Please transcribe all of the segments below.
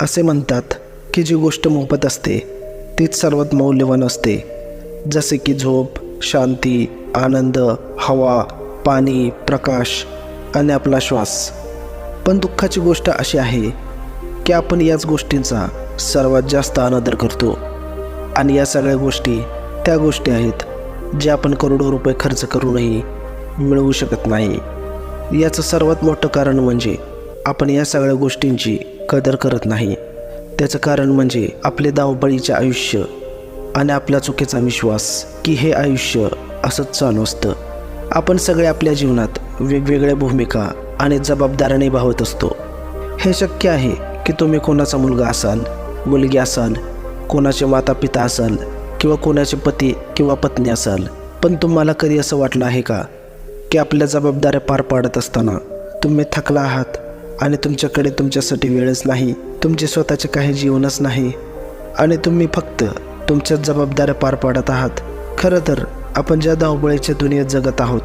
असे म्हणतात की जी गोष्ट मोफत असते तीच सर्वात मौल्यवान असते. जसे की झोप शांती आनंद हवा पाणी प्रकाश आणि आपला श्वास. पण दुःखाची गोष्ट अशी आहे की आपण याच गोष्टींचा सर्वात जास्त अनादर करतो. आणि या सगळ्या गोष्टी त्या गोष्टी आहेत ज्या आपण करोडो रुपये खर्च करूनही मिळवू शकत नाही. याचं सर्वात मोठं कारण म्हणजे आपण या सगळ्या गोष्टींची कदर करत नाही. त्याचं कारण म्हणजे आपले धावपळीचे आयुष्य आणि आपल्या चुकीचा विश्वास की हे आयुष्य असंच चालू असतं. आपण सगळे आपल्या जीवनात वेगवेगळ्या भूमिका आणि जबाबदाऱ्या निभावत असतो. हे शक्य आहे की तुम्ही कोणाचा मुलगा असाल मुलगी असाल कोणाचे माता पिता असाल किंवा कोणाचे पती किंवा पत्नी असाल पण तुम्हाला कधी असं वाटलं आहे का की आपल्या जबाबदाऱ्या पार पाडत असताना तुम्ही थकला आहात आणि तुमच्याकडे तुमच्यासाठी वेळच नाही तुमचे स्वतःचे काही जीवनच नाही. आणि तुम्ही फक्त तुमच्याच जबाबदाऱ्या पार पाडत आहात. खरं तर आपण ज्या धावपळीच्या दुनियेत जगत आहोत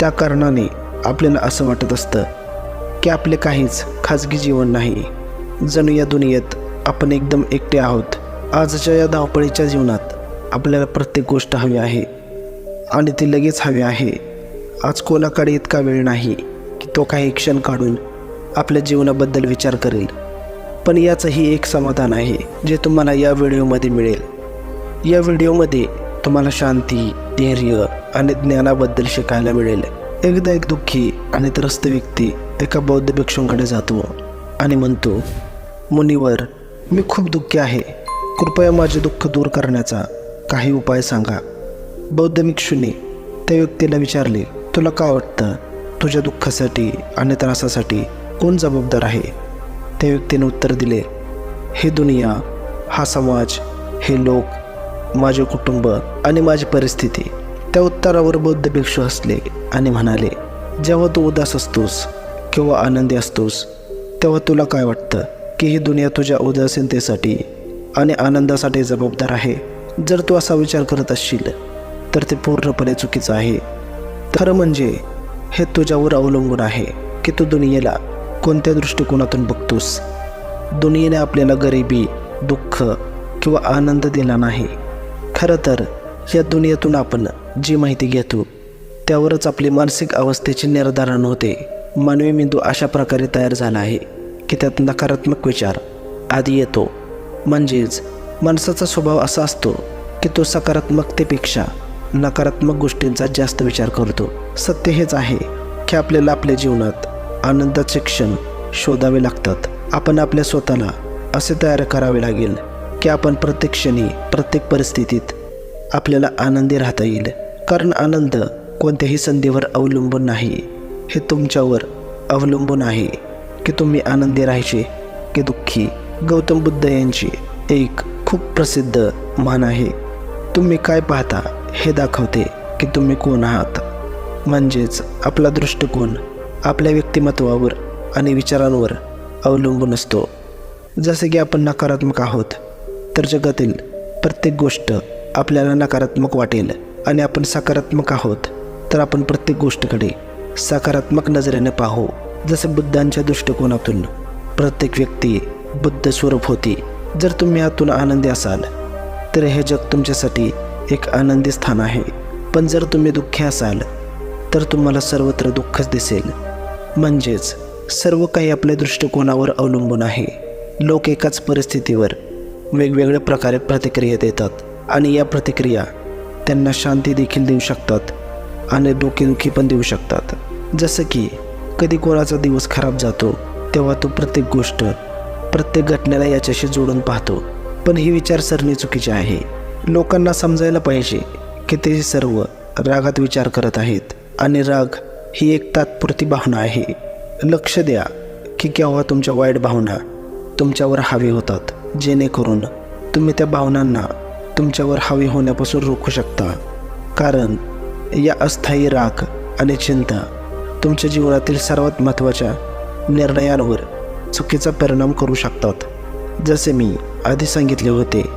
त्या कारणाने आपल्याला असं वाटत असतं की आपले काहीच खाजगी जीवन नाही. जणू या दुनियेत आपण एकदम एकटे आहोत. आजच्या या धावपळीच्या जीवनात आपल्याला प्रत्येक गोष्ट हवी आहे. आणि ती लगेच हवी आहे. आज कोणाकडे इतका वेळ नाही की तो काही क्षण काढून आपल्या जीवनाबद्दल विचार करेल. पण याचंही एक समाधान आहे जे तुम्हाला या व्हिडिओमध्ये मिळेल. या व्हिडिओमध्ये तुम्हाला शांती धैर्य आणि ज्ञानाबद्दल शिकायला मिळेल. एकदा एक दुःखी आणि त्रस्त व्यक्ती एका बौद्ध भिक्षूंकडे जातो आणि म्हणतो मुनिवर मी खूप दुःखी आहे. कृपया माझे दुःख दूर करण्याचा काही उपाय सांगा. बौद्ध भिक्षूने त्या व्यक्तीला विचारले तुला का वाटतं? तुझ्या दुःखासाठी आणि त्रासासाठी कोण जबाबदार आहे? त्या व्यक्तीने उत्तर दिले हे दुनिया हा समाज हे लोक माझे कुटुंब आणि माझी परिस्थिती. त्या उत्तरावर बौद्ध भिक्षू हसले आणि म्हणाले जेव्हा तू उदास असतोस किंवा आनंदी असतोस तेव्हा तुला काय वाटतं की ही दुनिया तुझ्या उदासीनतेसाठी आणि आनंदासाठी जबाबदार आहे? जर तू असा विचार करत असशील तर ते पूर्णपणे चुकीचं आहे. खरं म्हणजे हे तुझ्यावर अवलंबून आहे की तू दुनियेला कोणत्या दृष्टिकोनातून बघतोस? दुनियेने आपल्याला गरिबी दुःख किंवा आनंद दिला नाही. खरं तर या दुनियेतून आपण जी माहिती घेतो त्यावरच आपली मानसिक अवस्थेचे निर्धारण होते. मानवी मेंदू अशा प्रकारे तयार झाला आहे की त्यात नकारात्मक विचार आधी येतो. म्हणजेच माणसाचा स्वभाव असा असतो की तो सकारात्मकतेपेक्षा नकारात्मक गोष्टींचा जास्त विचार करतो. सत्य हेच आहे की आपल्याला आपल्या जीवनात आनंदाचे क्षण शोधावे लागतात. आपण आपल्या स्वतःला असे तयार करावे लागेल की आपण प्रत्येक क्षणी प्रत्येक परिस्थितीत आपल्याला आनंदी राहता येईल. कारण आनंद कोणत्याही संधीवर अवलंबून नाही. हे तुमच्यावर अवलंबून आहे की तुम्ही आनंदी राहायचे की दुःखी. गौतम बुद्ध यांची एक खूप प्रसिद्ध म्हण आहे तुम्ही काय पाहता हे दाखवते की तुम्ही कोण आहात. म्हणजेच आपला दृष्टिकोन आपल्या व्यक्तिमत्वावर आणि विचारांवर अवलंबून असतो. जसे की आपण नकारात्मक आहोत तर जगातील प्रत्येक गोष्ट आपल्याला नकारात्मक वाटेल आणि आपण सकारात्मक आहोत तर आपण प्रत्येक गोष्टीकडे सकारात्मक नजरेने पाहू. जसे बुद्धांच्या दृष्टिकोनातून प्रत्येक व्यक्ती बुद्ध स्वरूप होती. जर तुम्ही यातून आनंदी असाल तर हे जग तुमच्यासाठी एक आनंदी स्थान आहे. पण जर तुम्ही दुःखी असाल तर तुम्हाला सर्वत्र दुःखच दिसेल. म्हणजेच सर्व काही आपल्या दृष्टिकोनावर अवलंबून आहे. लोक एकाच परिस्थितीवर वेगवेगळ्या प्रकारे प्रतिक्रिया देतात आणि या प्रतिक्रिया त्यांना शांती देखील देऊ शकतात आणि डोकेदुखी पण देऊ शकतात. जसं की कधी कोणाचा दिवस खराब जातो तेव्हा तो प्रत्येक गोष्ट प्रत्येक घटनेला याच्याशी जोडून पाहतो. पण ही विचारसरणी चुकीची आहे. लोकांना समजायला पाहिजे की ते सर्व रागात विचार करत आहेत आणि राग ही एक तात्पुरती भावना आहे. लक्ष द्या की केव्हा तुमच्या वाईट भावना तुमच्यावर हवी होतात. जेणेकरून तुम्ही त्या भावनांना तुमच्यावर हवी होण्यापासून रोखू शकता. कारण या अस्थायी राग आणि चिंता तुमच्या जीवनातील सर्वात महत्त्वाच्या निर्णयांवर चुकीचा परिणाम करू शकतात. जसे मी आधी सांगितले होते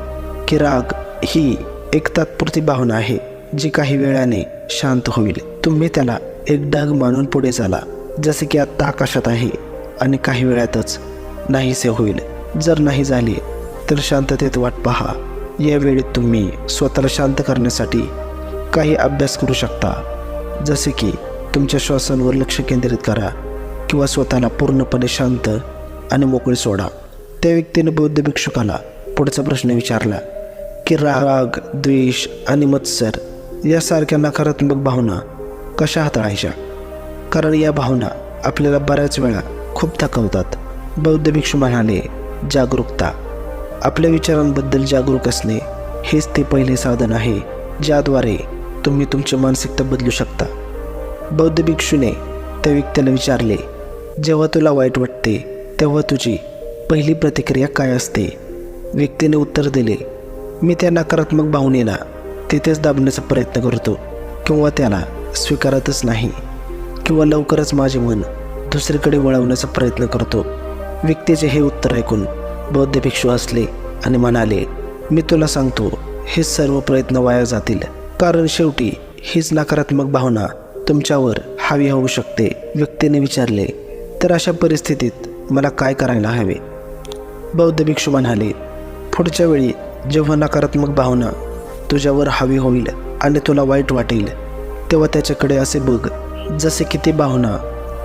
की राग ही एक तात्पुरती भावना आहे जी काही वेळाने शांत होईल. तुम्ही त्याला एक ढग मानून पुढे चाला जसे की आत्ता आकाशात आहे आणि काही वेळातच नाहीसे होईल. जर नाही झाली तर शांततेत वाट पहा. यावेळी तुम्ही स्वतःला शांत करण्यासाठी काही अभ्यास करू शकता. जसे की तुमच्या श्वासांवर लक्ष केंद्रित करा किंवा स्वतःला पूर्णपणे शांत आणि मोकळे सोडा. त्या व्यक्तीने बौद्ध भिक्षुकाला पुढचा प्रश्न विचारला की राग द्वेष आणि मत्सर यासारख्या नकारात्मक भावना कशा हाताळायच्या कारण या भावना आपल्याला बऱ्याच वेळा खूप थकवतात. बौद्ध भिक्षू म्हणाले जागरूकता. आपल्या विचारांबद्दल जागरूक असणे हेच ते पहिले साधन आहे ज्याद्वारे तुम्ही तुमची मानसिकता बदलू शकता. बौद्ध भिक्षूने त्या व्यक्तीला विचारले जेव्हा तुला वाईट वाटते तेव्हा तुझी पहिली प्रतिक्रिया काय असते? व्यक्तीने उत्तर दिले मी त्या नकारात्मक भावनेला तिथेच दाबण्याचा प्रयत्न करतो किंवा त्याला स्वीकारतच नाही किंवा लवकरच माझे मन दुसरीकडे वळवण्याचा प्रयत्न करतो. व्यक्तीचे हे उत्तर ऐकून बौद्ध भिक्षू असले आणि म्हणाले मी तुला सांगतो हे सर्व प्रयत्न वाया जातील. कारण शेवटी हीच नकारात्मक भावना तुमच्यावर हावी होऊ शकते. व्यक्तीने विचारले तर अशा परिस्थितीत मला काय करायला हवे? बौद्ध भिक्षू म्हणाले पुढच्या वेळी जेव्हा नकारात्मक भावना तुझ्यावर हवी होईल आणि तुला वाईट वाटेल तेव्हा त्याच्याकडे असे बघ जसे की ती भावना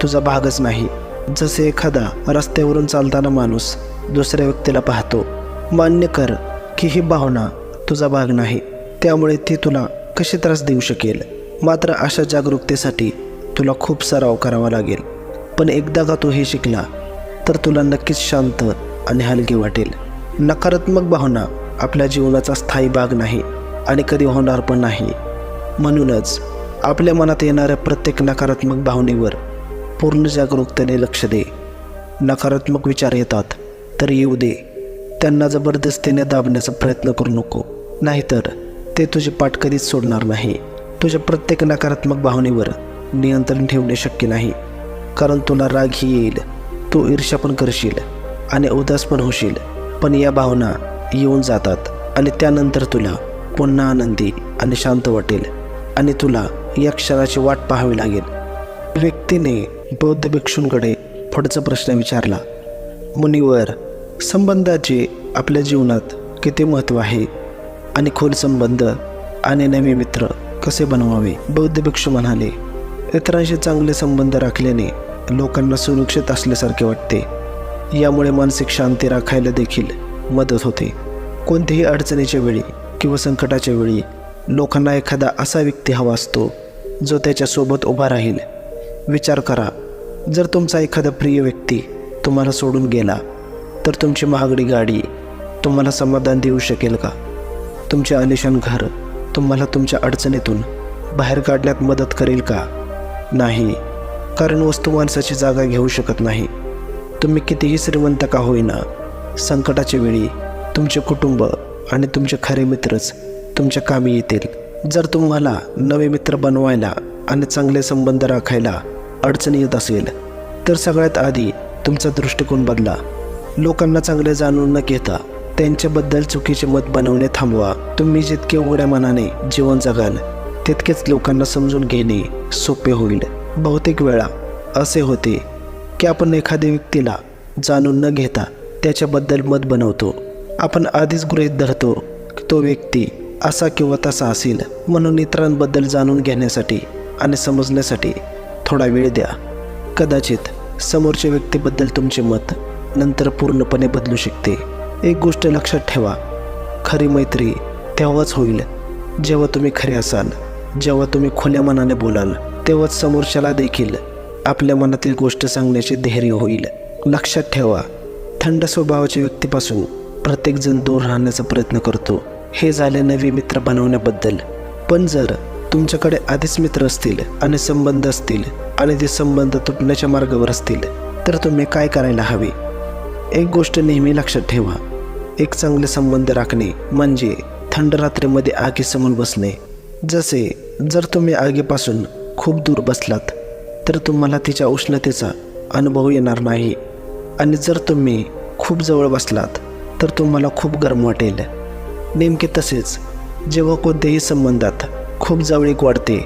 तुझा भागच नाही. जसे एखादा रस्त्यावरून चालताना माणूस दुसऱ्या व्यक्तीला पाहतो मान्य कर की ही भावना तुझा भाग नाही. त्यामुळे ती तुला कशी त्रास देऊ शकेल? मात्र अशा जागरूकतेसाठी तुला खूप सराव करावा लागेल. पण एकदा का तू हे शिकला तर तुला नक्कीच शांत आणि हलकी वाटेल. नकारात्मक भावना आपल्या जीवनाचा स्थायी भाग नाही आणि कधी होणार पण नाही. म्हणूनच आपल्या मनात येणाऱ्या प्रत्येक नकारात्मक भावनेवर पूर्ण जागरूकतेने लक्ष दे. नकारात्मक विचार येतात तर येऊ दे. त्यांना जबरदस्तीने दाबण्याचा प्रयत्न करू नको. नाहीतर ते तुझे पाठ कधीच सोडणार नाही. तुझ्या प्रत्येक नकारात्मक भावनेवर नियंत्रण ठेवणे शक्य नाही. कारण तुला रागही येईल. तू ईर्ष्या पण करशील आणि उदास पण होशील. पण या भावना येऊन जातात आणि त्यानंतर तुला पुन्हा आनंदी आणि शांत वाटेल आणि तुला या क्षणाची वाट पाहावी लागेल. व्यक्तीने बौद्ध भिक्षूंकडे पुढचा प्रश्न विचारला मुनीवर संबंधाचे आपल्या जीवनात किती महत्त्व आहे? आणि खोल संबंध आणि नवे मित्र कसे बनवावे? बौद्ध भिक्षू म्हणाले इतरांशी चांगले संबंध राखल्याने लोकांना सुरक्षित असल्यासारखे वाटते. यामुळे मानसिक शांती राखायला देखील मदत होते. कोणत्याही अडचणीच्या वेळी किंवा संकटाच्या वेळी लोकांना एखादा असा व्यक्ती हवा असतो जो त्याच्यासोबत उभा राहील. विचार करा जर तुमचा एखादा प्रिय व्यक्ती तुम्हाला सोडून गेला तर तुमची महागडी गाडी तुम्हाला समाधान देऊ शकेल का? तुमचे आलिशान घर तुम्हाला तुमच्या अडचणीतून बाहेर काढण्यात मदत करेल का? नाही कारण वस्तू माणसाची जागा घेऊ शकत नाही. तुम्ही कितीही श्रीमंत का होईना संकटाच्या वेळी तुमचे कुटुंब आणि तुमचे खरे मित्रच तुमच्या कामी येतील. जर तुम्हाला नवे मित्र बनवायला आणि चांगले संबंध राखायला अडचण येत असेल तर सगळ्यात आधी तुमचा दृष्टिकोन बदला. लोकांना चांगले जाणून न घेता त्यांच्याबद्दल चुकीचे मत बनवणे थांबवा. तुम्ही जितके उघड्या मनाने जीवन जगाल तितकेच लोकांना समजून घेणे सोपे होईल. बहुतेक वेळा असे होते की आपण एखाद्या व्यक्तीला जाणून न घेता त्याच्याबद्दल मत बनवतो. आपण आधीच गृहीत धरतो की तो व्यक्ती असा किंवा तसा असेल. म्हणून इतरांबद्दल जाणून घेण्यासाठी आणि समजण्यासाठी थोडा वेळ द्या. कदाचित समोरच्या व्यक्तीबद्दल तुमचे मत नंतर पूर्णपणे बदलू शकते. एक गोष्ट लक्षात ठेवा. खरी मैत्री तेव्हाच होईल जेव्हा तुम्ही खरे असाल. जेव्हा तुम्ही खुल्या मनाने बोलाल तेव्हाच समोरच्याला देखील आपल्या मनातील गोष्ट सांगण्याचे धैर्य होईल. लक्षात ठेवा थंड स्वभावाच्या व्यक्तीपासून प्रत्येकजण दूर राहण्याचा प्रयत्न करतो. हे झाले नवे मित्र बनवण्याबद्दल. पण जर तुमच्याकडे आधीच मित्र असतील आणि संबंध असतील आणि ते संबंध तुटण्याच्या मार्गावर असतील तर तुम्ही काय करायला हवे? एक गोष्ट नेहमी लक्षात ठेवा. एक चांगले संबंध राखणे म्हणजे थंड रात्रीमध्ये आगीसमोर बसणे. जसे जर तुम्ही आगीपासून खूप दूर बसलात तर तुम्हाला तिच्या उष्णतेचा अनुभव येणार नाही. आणि जर तुम्ही खूप जवळ बसलात तर तुम्हाला खूप गरम वाटेल. नेमके तसेच जेव्हा कोणत्याही संबंधात खूप जवळीक वाढते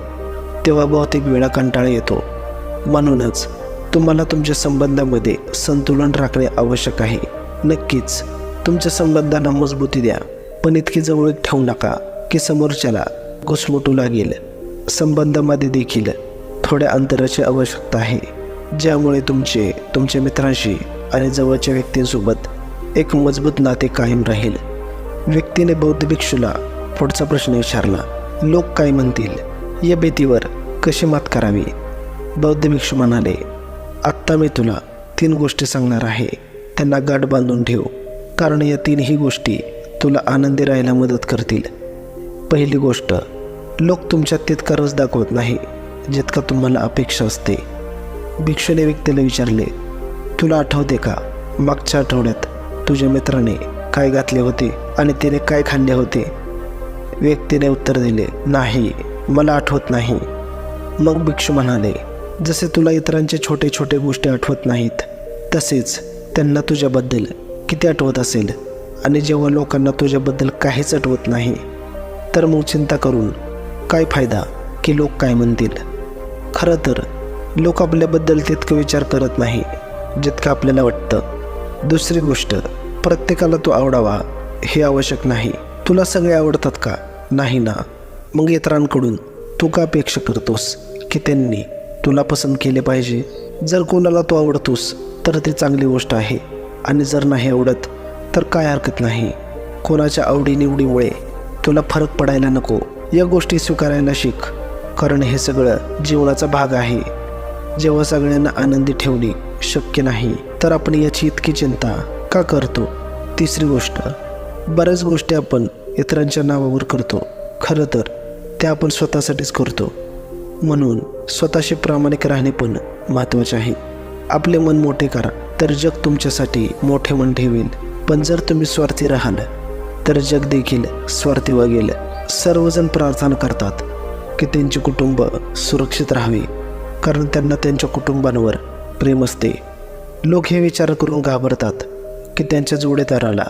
तेव्हा बहुतेक वेळा कंटाळा येतो. म्हणूनच तुम्हाला तुमच्या संबंधामध्ये संतुलन राखणे आवश्यक आहे. नक्कीच तुमच्या संबंधांना मजबूती द्या पण इतकी जवळीक ठेवू नका की समोरच्याला घुसमुटू लागेल. संबंधामध्ये देखील थोड्या अंतराची आवश्यकता आहे ज्यामुळे तुमचे तुमच्या मित्रांशी आणि जवळच्या व्यक्तींसोबत एक मजबूत नाते कायम राहील. व्यक्तीने बौद्ध भिक्षूला पुढचा प्रश्न विचारला. लोक काय म्हणतील? या भीतीवर कशी मात करावी? बौद्ध भिक्षू म्हणाले आत्ता मी तुला तीन गोष्टी सांगणार आहे. त्यांना गाठ बांधून ठेव. कारण या तीनही गोष्टी तुला आनंदी राहायला मदत करतील. पहिली गोष्ट लोक तुमच्यात तितका रस दाखवत नाही जितका तुम्हाला अपेक्षा असते. भिक्षूने व्यक्तीला विचारले तुला आठवते का? मागच्या आठवड्यात तुझ्या मित्राने काय घातले होते आणि तिने काय खाल्ले होते? व्यक्तीने उत्तर दिले नाही मला आठवत नाही. मग भिक्षू म्हणाले जसे तुला इतरांचे छोटे छोटे गोष्टी आठवत नाहीत तसेच त्यांना तुझ्याबद्दल किती आठवत असेल? आणि जेव्हा लोकांना तुझ्याबद्दल काहीच आठवत नाही तर मग चिंता करून काय फायदा की लोक काय म्हणतील? खरं तर लोक आपल्याबद्दल तितकं विचार करत नाही जितकं आपल्याला वाटतं. दुसरी गोष्ट प्रत्येकाला तो आवडावा हे आवश्यक नाही. तुला सगळे आवडतात का? नाही ना. मग इतरांकडून तू का अपेक्षा करतोस की त्यांनी तुला पसंत केले पाहिजे? जर कोणाला तू आवडतोस तर ती चांगली गोष्ट आहे. आणि जर नाही आवडत तर काय हरकत नाही. कोणाच्या आवडीनिवडीमुळे तुला फरक पडायला नको. या गोष्टी स्वीकारायला शिक. कारण हे सगळं जीवनाचा भाग आहे. जेव्हा सगळ्यांना आनंदी ठेवणे शक्य नाही तर आपण याची इतकी चिंता का करतो? तिसरी गोष्ट. बऱ्याच गोष्टी आपण इतरांच्या नावावर करतो. खरं तर ते आपण स्वतःसाठीच करतो. म्हणून स्वतःशी प्रामाणिक राहणे पण महत्त्वाचे आहे. आपले मन मोठे करा तर जग तुमच्यासाठी मोठे मन ठेवेल. पण जर तुम्ही स्वार्थी राहाल तर जग देखील स्वार्थी वागेल. सर्वजण प्रार्थना करतात की त्यांचे कुटुंब सुरक्षित राहावे कारण त्यांना त्यांच्या कुटुंबांवर प्रेम असते. लोक हे विचार करून घाबरतात की त्यांच्या जोडेदाराला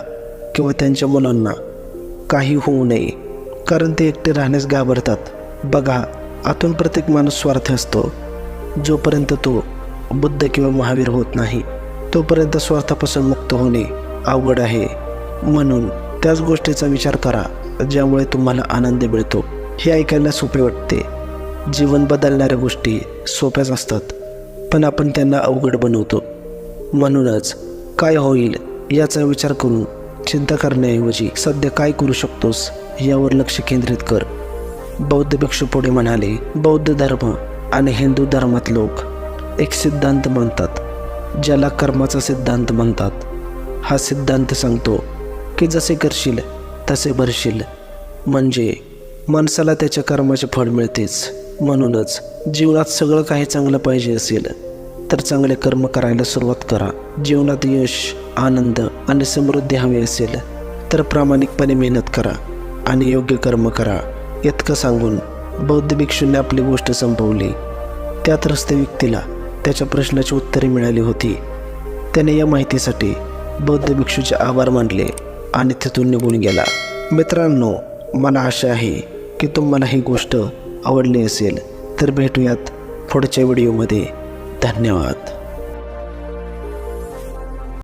किंवा त्यांच्या मुलांना काही होऊ नये कारण ते एकटे राहण्यास घाबरतात. बघा आतून प्रत्येक माणूस स्वार्थ असतो. जोपर्यंत तो बुद्ध किंवा महावीर होत नाही तोपर्यंत स्वार्थापासून मुक्त होणे अवघड आहे. म्हणून त्याच गोष्टीचा विचार करा ज्यामुळे तुम्हाला आनंद मिळतो. हे ऐकायला सोपे वाटते. जीवन बदलणाऱ्या गोष्टी सोप्याच असतात पण आपण त्यांना अवघड बनवतो. म्हणूनच काय होईल याचा विचार करून चिंता करण्याऐवजी सध्या काय करू शकतोस यावर लक्ष केंद्रित कर. बौद्ध भिक्षू पुढे म्हणाले बौद्ध धर्म आणि हिंदू धर्मात लोक एक सिद्धांत मानतात ज्याला कर्माचा सिद्धांत म्हणतात. हा सिद्धांत सांगतो की जसे करशील तसे भरशील. म्हणजे माणसाला त्याच्या कर्माचे फळ मिळतेच. म्हणूनच जीवनात सगळं काही चांगलं पाहिजे असेल. तर चांगले कर्म करायला सुरुवात करा. जीवनात यश आनंद आणि समृद्धी हवी असेल तर प्रामाणिकपणे मेहनत करा आणि योग्य कर्म करा. इतकं सांगून बौद्ध भिक्षूंनी आपली गोष्ट संपवली. त्यात रस्ते व्यक्तीला त्याच्या प्रश्नाची उत्तरे मिळाली होती. त्याने या माहितीसाठी बौद्ध भिक्षूचे आभार मानले आणि तिथून निघून गेला. मित्रांनो मला आशा आहे की तुम्हाला ही गोष्ट आवडली असेल तर भेटूयात पुढच्या व्हिडिओमध्ये. धन्यवाद.